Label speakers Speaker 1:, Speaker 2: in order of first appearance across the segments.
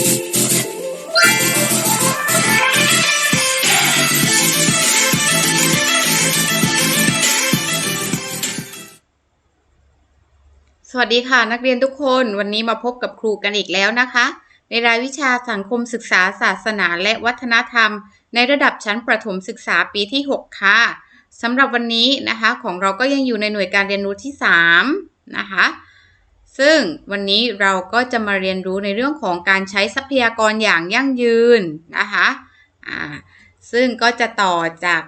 Speaker 1: สวัสดีค่ะนักเรียนทุกคนวันนี้มาพบกับครูกันอีกแล้วนะคะ ในรายวิชาสังคมศึกษาศาสนาและวัฒนธรรม ในระดับชั้นประถมศึกษาปีที่ 6 ค่ะสำหรับวันนี้นะคะของเราก็ยังอยู่ในหน่วยการเรียนรู้ที่ 3 นะคะ ซึ่งวันนี้เราก็จะมาเรียนรู้ในเรื่องของการใช้ทรัพยากรอย่างยั่งยืนนะคะอ่าซึ่งก็จะต่อจาก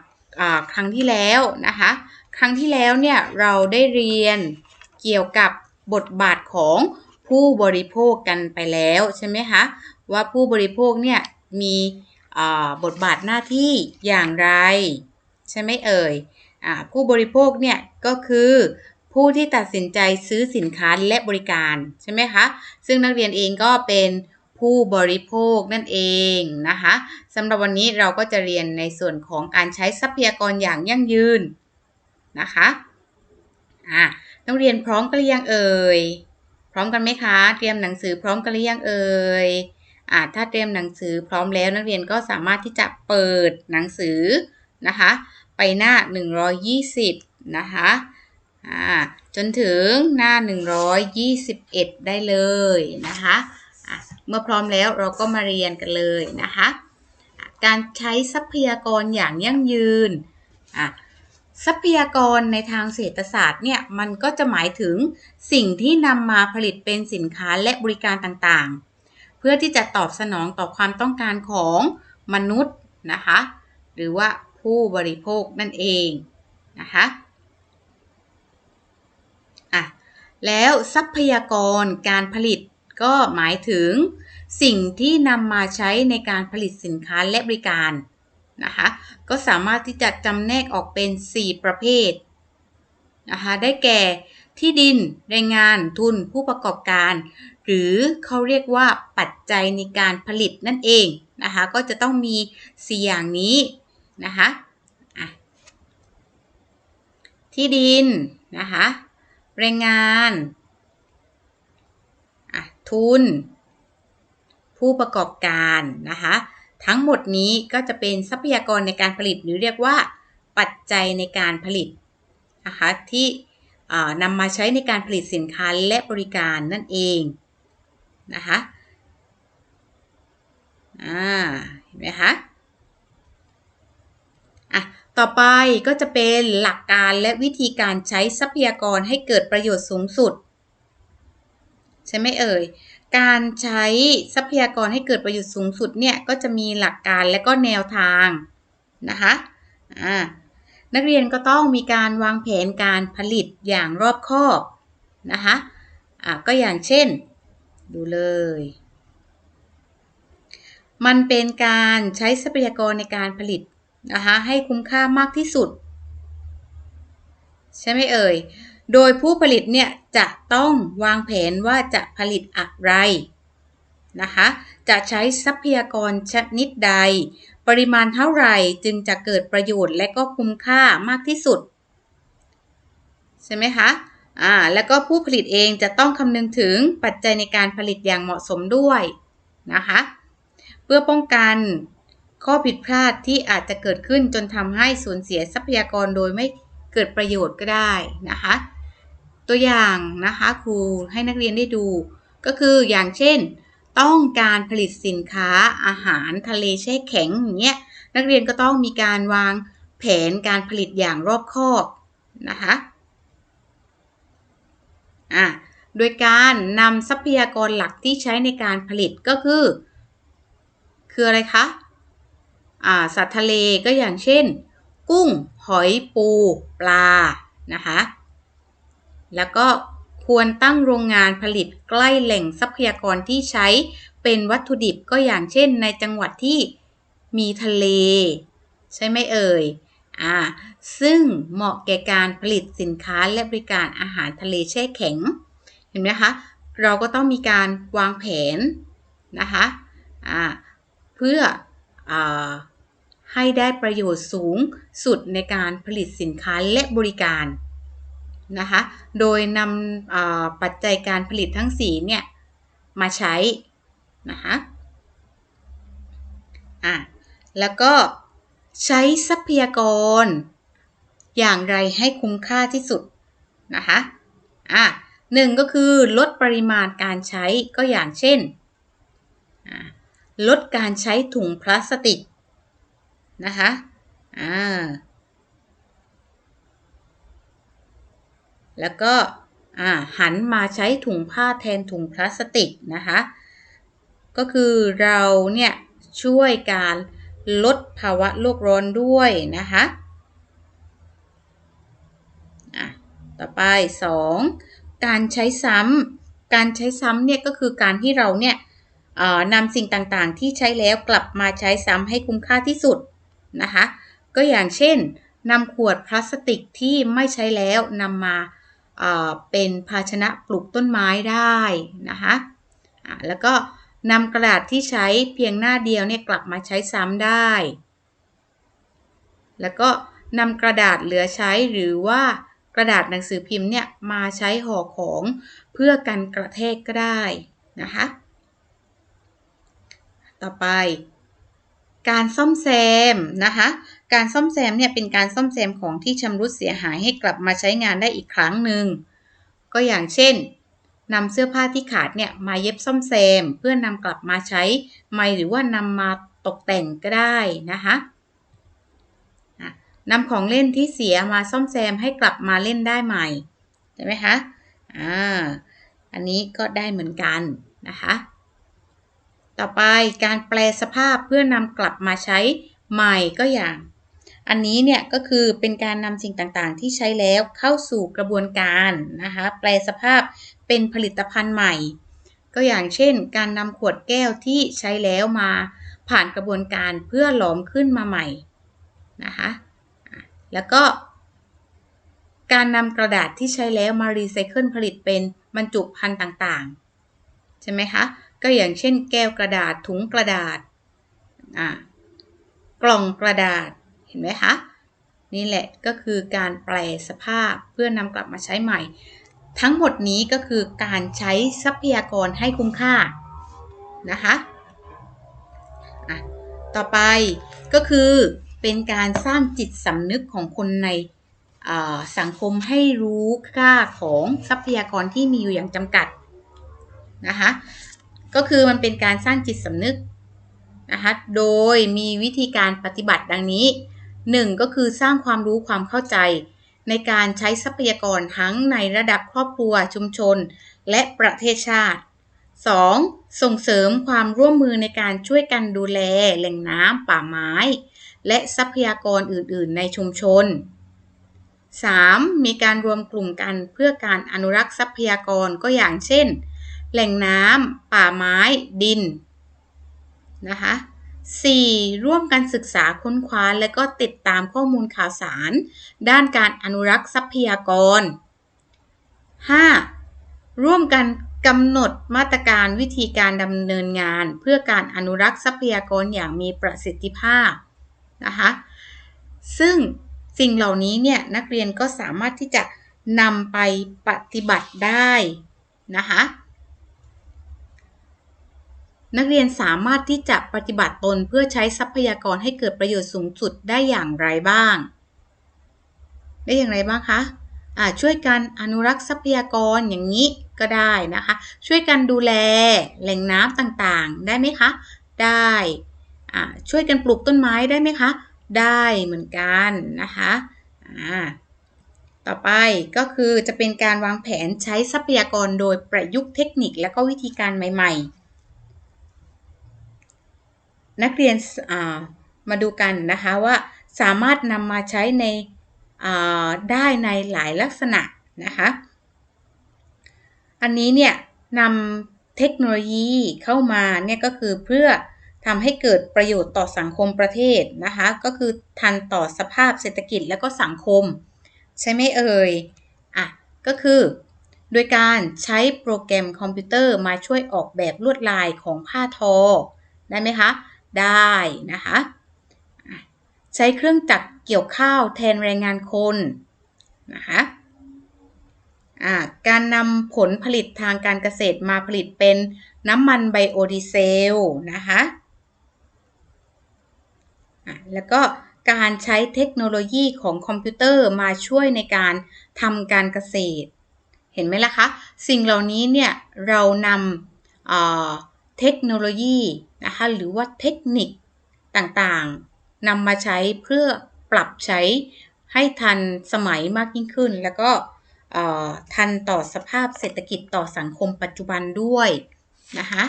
Speaker 1: ครั้งที่แล้วนะคะ ครั้งที่แล้วเนี่ยเราได้เรียนเกี่ยวกับบทบาทของผู้บริโภคกันไปแล้วใช่ไหมคะว่าผู้บริโภคเนี่ยมีบทบาทหน้าที่อย่างไร ใช่ไหมเอ่ยผู้บริโภคเนี่ยก็คือ ผู้ที่ตัดสินใจซื้อสินค้าและบริการใช่ไหมคะ ซึ่งนักเรียนเองก็เป็นผู้บริโภคนั่นเองนะคะสำหรับวันนี้เราก็จะเรียนในส่วนของการใช้ทรัพยากรอย่างยั่งยืนนะคะอ่านักเรียนพร้อมกันหรือยังเอ่ยพร้อมกันไหมคะ เตรียมหนังสือพร้อมกันหรือยังเอ่ยอ่าถ้าเตรียมหนังสือพร้อมแล้ว นักเรียนก็สามารถที่จะเปิดหนังสือนะคะ ไปหน้า 120 นะคะ อ่าจนถึงหน้า 121 ได้เลยนะคะะเมื่อพร้อมแล้วเราก็มาเรียนกันเลยนะคะการใช้ทรัพยากรอย่างยั่งยืนอะทรัพยากรในทางเศรษฐศาสตร์เนี่ยมันก็จะหมายถึงสิ่งที่นำมาผลิตเป็นสินค้าและบริการต่างๆ เพื่อที่จะตอบสนองต่อความต้องการของมนุษย์นะคะ หรือว่าผู้บริโภคนั่นเองนะคะอะ แล้วทรัพยากรการผลิตก็หมายถึง สิ่งที่นำมาใช้ในการผลิตสินค้าและบริการนะคะก็สามารถที่จะจำแนกออกเป็น 4 ประเภทนะคะได้แก่ที่ดินแรงงานทุนผู้ประกอบการ หรือเขาเรียกว่าปัจจัยในการผลิตนั่นเองนะคะก็จะต้องมี 4 อย่างนี้นะคะที่ดินนะคะ แรงงานทุน ผู้ประกอบการนะคะทั้งหมดนี้ก็จะเป็นทรัพยากรในการผลิตหรือเรียกว่า ปัจจัยในการผลิตนะคะที่นำมาใช้ในการผลิตสินค้าและบริการนั่นเองนะคะอ่าเห็นไหมคะอะ ต่อไปก็จะเป็นหลักการและวิธีการใช้ทรัพยากรให้เกิดประโยชน์สูงสุด ใช่ไหมเอ่ย การใช้ทรัพยากรให้เกิดประโยชน์สูงสุดเนี่ยก็จะมีหลักการและก็แนวทางนะคะะนักเรียนก็ต้องมีการวางแผนการผลิตอย่างรอบคอบนะคะะก็อย่างเช่น ดูเลย มันเป็นการใช้ทรัพยากรในการผลิต นะคะให้คุ้มค่ามากที่สุด ใช่ไหมเอ่ย โดยผู้ผลิตเนี่ยจะต้องวางแผนว่าจะผลิตอะไรนะคะจะใช้ทรัพยากรชนิดใด ปริมาณเท่าไหร่จึงจะเกิดประโยชน์และก็คุ้มค่ามากที่สุด ใช่ไหมคะอ่าแล้วก็ผู้ผลิตเองจะต้องคำนึงถึงปัจจัยในการผลิตอย่างเหมาะสมด้วยนะคะ เพื่อป้องกัน ข้อผิดพลาดที่อาจจะเกิดขึ้นจนทำให้สูญเสียทรัพยากรโดยไม่เกิดประโยชน์ก็ได้นะคะ ตัวอย่างนะคะครูให้นักเรียนได้ดู ก็คืออย่างเช่น ต้องการผลิตสินค้าอาหารทะเลแช่แข็งอย่างเงี้ยนักเรียนก็ต้องมีการวางแผนการผลิตอย่างรอบคอบนะคะอะโดยการนำทรัพยากรหลักที่ใช้ในการผลิตก็คือ คืออะไรคะ สัตว์ทะเลก็อย่างเช่น กุ้ง หอยปู ปลา นะคะ แล้วก็ควรตั้งโรงงานผลิตใกล้แหล่งทรัพยากรที่ใช้เป็นวัตถุดิบก็อย่างเช่นในจังหวัดที่มีทะเล ใช่ไหมเอ่ย อ่า ซึ่งเหมาะแก่การผลิตสินค้าและบริการอาหารทะเลแช่แข็ง เห็นไหมคะ เราก็ต้องมีการวางแผนนะคะ อ่า เพื่ออ ให้ได้ประโยชน์สูงสุดในการผลิตสินค้าและบริการนะคะ โดยนำปัจจัยการผลิตทั้งสีเนี่ย มาใช้นะคะอะแล้วก็ใช้ทรัพยากร อย่างไรให้คุ้มค่าที่สุดนะคะอะหนึ่งก็คือลดปริมาณการใช้ก็อย่างเช่น ลดการใช้ถุงพลาสติก นะคะ อ่า แล้วก็หันมาใช้ถุงผ้าแทนถุงพลาสติกนะคะ ก็คือเราเนี่ยช่วยการลดภาวะโลกร้อนด้วยนะคะต่อไป 2. การใช้ซ้ำการใช้ซ้ำเนี่ยก็คือการที่เราเนี่ยนำสิ่งต่างๆ ที่ใช้แล้วกลับมาใช้ซ้ำให้คุ้มค่าที่สุด นะคะ ก็อย่างเช่นนำขวดพลาสติกที่ไม่ใช้แล้วนำมาเป็นภาชนะปลูกต้นไม้ได้นะคะแล้วก็นำกระดาษที่ใช้เพียงหน้าเดียวเนี่ยกลับมาใช้ซ้ำได้ แล้วก็นำกระดาษเหลือใช้หรือว่ากระดาษหนังสือพิมพ์เนี่ยมาใช้ห่อของเพื่อกันกระแทกก็ได้นะคะ ต่อไป การซ่อมแซมนะคะการซ่อมแซมเนี่ยเป็นการซ่อมแซมของที่ชำรุดเสียหายให้กลับมาใช้งานได้อีกครั้งหนึ่งก็อย่างเช่นนำเสื้อผ้าที่ขาดเนี่ยมาเย็บซ่อมแซม เพื่อนำกลับมาใช้ใหม่หรือว่านำมาตกแต่งก็ได้นะคะนำของเล่นที่เสียมาซ่อมแซมให้กลับมาเล่นได้ใหม่ใช่ไหมคะอ่าอันนี้ก็ได้เหมือนกันนะคะ ต่อไปการแปลสภาพเพื่อนำกลับมาใช้ใหม่ก็อย่าง อันนี้เนี่ยก็คือเป็นการนำสิ่งต่างๆ ที่ใช้แล้วเข้าสู่กระบวนการนะคะแปลสภาพเป็นผลิตภัณฑ์ใหม่ ก็อย่างเช่น การนำขวดแก้วที่ใช้แล้วมาผ่านกระบวนการเพื่อหลอมขึ้นมาใหม่นะคะแล้วก็ การนำกระดาษที่ใช้แล้วมารีไซเคิลผลิตเป็นบรรจุภัณฑ์ต่างๆ ใช่ไหมคะ ก็อย่างเช่น แก้วกระดาษถุงกระดาษกล่องกระดาษเห็นไหมคะนี่แหละก็คือการแปลสภาพเพื่อนำกลับมาใช้ใหม่ ทั้งหมดนี้ก็คือการใช้ทรัพยากรให้คุ้มค่านะคะะต่อไปก็คือเป็นการสร้างจิตสำนึกของคนในสังคมให้รู้ค่าของทรัพยากรที่มีอยู่อย่างจำกัดนะคะ ก็คือมันเป็นการสร้างจิตสำนึกนะคะ โดยมีวิธีการปฏิบัติดังนี้ 1. ก็คือสร้างความรู้ความเข้าใจ ในการใช้ทรัพยากรทั้งในระดับครอบครัวชุมชน และประเทศชาติ 2. ส่งเสริมความร่วมมือในการช่วยกันดูแลแหล่งน้ำป่าไม้ และทรัพยากรอื่น ๆ ในชุมชน 3. มีการรวมกลุ่มกันเพื่อการอนุรักษ์ทรัพยากรก็อย่างเช่น แหล่งน้ำป่าไม้ดินนะคะ 4. ร่วมกันศึกษาค้นคว้า และก็ติดตามข้อมูลข่าวสาร ด้านการอนุรักษ์ทรัพยากร 5. ร่วมกันกำหนดมาตรการวิธีการดำเนินงาน เพื่อการอนุรักษ์ทรัพยากรอย่างมีประสิทธิภาพนะคะซึ่งสิ่งเหล่านี้เนี่ยนักเรียนก็สามารถที่จะนำไปปฏิบัติได้นะคะ นักเรียนสามารถที่จะปฏิบัติตนเพื่อใช้ทรัพยากรให้เกิดประโยชน์สูงสุดได้อย่างไรบ้าง ได้อย่างไรบ้างคะะช่วยกันอนุรักษ์ทรัพยากรอย่างนี้ก็ได้นะคะ ช่วยกันดูแลแหล่งน้ำต่างๆ ได้ไหมคะ ได้ช่วยกันปลูกต้นไม้ได้ไหมคะ ได้เหมือนกันนะคะต่อไปก็คือจะเป็นการวางแผนใช้ทรัพยากรโดยประยุกต์เทคนิคและก็วิธีการใหม่ ๆ นักเรียนมาดูกันนะคะว่าสามารถนำมาใช้ในได้ในหลายลักษณะนะคะอันนี้เนี่ยนำเทคโนโลยีเข้ามาเนี่ยก็คือเพื่อทำให้เกิดประโยชน์ต่อสังคมประเทศนะคะก็คือทันต่อสภาพเศรษฐกิจและก็สังคม ใช่ไหมเอ่ยอะก็คือ โดยการใช้โปรแกรมคอมพิวเตอร์มาช่วยออกแบบลวดลายของผ้าทอ ได้ไหมคะ ได้นะคะใช้เครื่องจักรเกี่ยวข้าวแทนแรงงานคนนะคะการนำผลผลิตทางการเกษตรมาผลิตเป็นน้ำมันไบโอดีเซลนะคะะแล้วก็การใช้เทคโนโลยีของคอมพิวเตอร์มาช่วยในการทำการเกษตร เห็นไหมล่ะคะ สิ่งเหล่านี้เนี่ยเรานำเทคโนโลยี นะคะหรือว่าเทคนิคต่างๆนำมาใช้เพื่อปรับใช้ให้ทันสมัยมากยิ่งขึ้น แล้วก็ทันต่อสภาพเศรษฐกิจต่อสังคมปัจจุบันด้วยนะคะ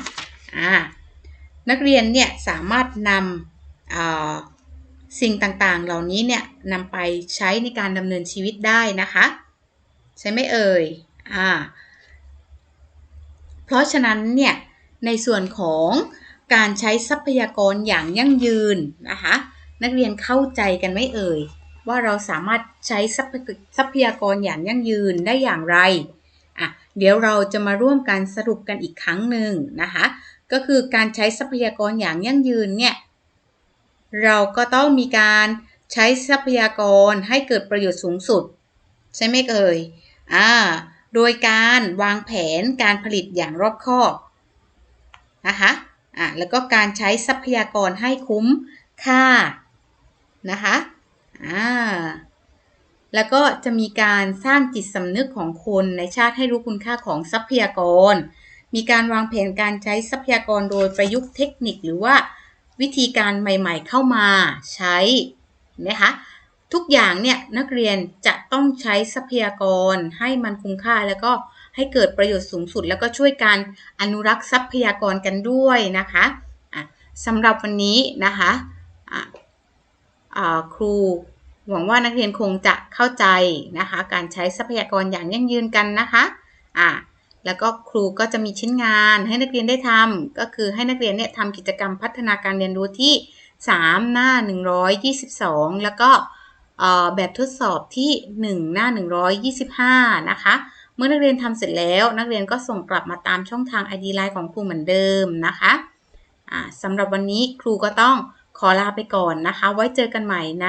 Speaker 1: นักเรียนเนี่ยสามารถนำสิ่งต่างๆ เหล่านี้เนี่ยนำไปใช้ในการดำเนินชีวิตได้นะคะ ใช่ไหมเอ่ยอ่าเพราะฉะนั้นเนี่ยในส่วนของ การใช้ทรัพยากรอย่างยั่งยืนนะคะนักเรียนเข้าใจกันไหมเอ่ย ว่าเราสามารถใช้ทรัพยากรอย่างยั่งยืนได้อย่างไรอะเดี๋ยวเราจะมาร่วมกันสรุปกันอีกครั้งหนึ่งนะคะก็คือการใช้ทรัพยากรอย่างยั่งยืนเนี่ยเราก็ต้องมีการใช้ทรัพยากรให้เกิดประโยชน์สูงสุด ใช่ไหมเอ่ยอ่าโดยการวางแผนการผลิตอย่างรอบคอบนะคะ อ่าแล้วก็การใช้ทรัพยากรให้คุ้มค่านะคะอ่าแล้วก็จะมีการสร้างจิตสำนึกของคนในชาติให้รู้คุณค่าของทรัพยากร มีการวางแผนการใช้ทรัพยากรโดยประยุกต์เทคนิคหรือว่าวิธีการใหม่ๆเข้ามาใช้นะคะ ทุกอย่างเนี่ยนักเรียนจะต้องใช้ทรัพยากรให้มันคุ้มค่าแล้วก็ ให้เกิดประโยชน์สูงสุด แล้วก็ช่วยการอนุรักษ์ทรัพยากรกันด้วยนะคะะสำหรับวันนี้นะคะครูหวังว่านักเรียนคงจะเข้าใจนะคะ การใช้ทรัพยากรอย่างยั่งยืนกันนะคะะแล้วก็ครูก็จะมีชิ้นงานให้นักเรียนได้ทำก็คือให้นักเรียนเนี่ยทำกิจกรรมพัฒนาการเรียนรู้ที่ 3 หน้า 122 แล้วก็แบบทดสอบที่ 1 หน้า 125 นะคะ เมื่อนักเรียนทำเสร็จแล้ว นักเรียนก็ส่งกลับมาตามช่องทาง ID Line ของครูเหมือนเดิมนะคะสำหรับวันนี้ครูก็ต้องขอลาไปก่อนนะคะ ไว้เจอกันใหม่ใน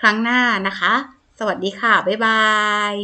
Speaker 1: ครั้งหน้านะคะ สวัสดีค่ะ บ๊ายบาย